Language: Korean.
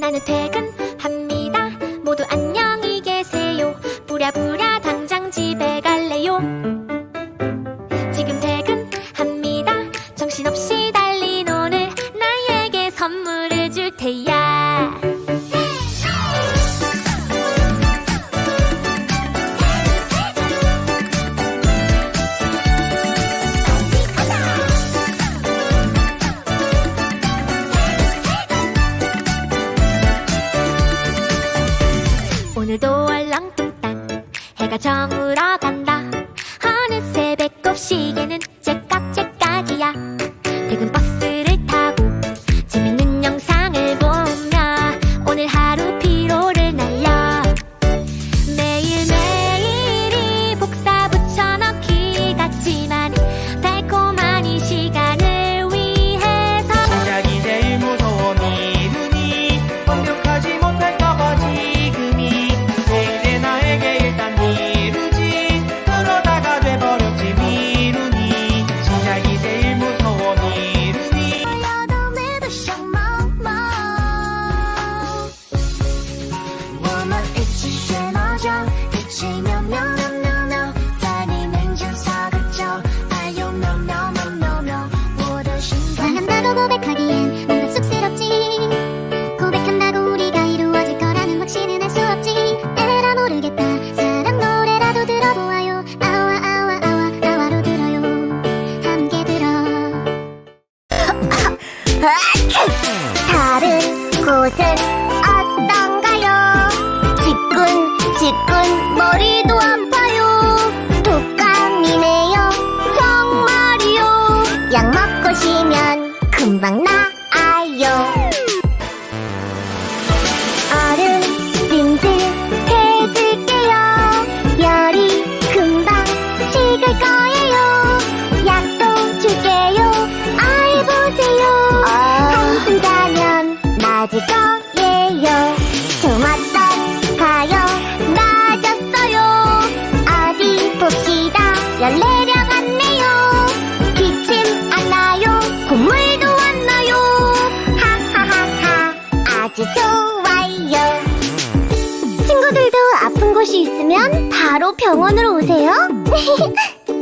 나는 퇴근합니다. 모두 안녕히 계세요. 부랴부랴 당장 집에 갈래요. 지금 퇴근합니다. 정신없이 달린 오늘 나에게 선물을 줄 테야. 해가 저물어 간다. 어느새 배꼽 시계는 들어. 다른 곳은 어떤가요 지끈 머리도 아파요. 독감이네요. 정말이요. 약 먹고 쉬면 금방 나아요 있으면 바로 병원으로 오세요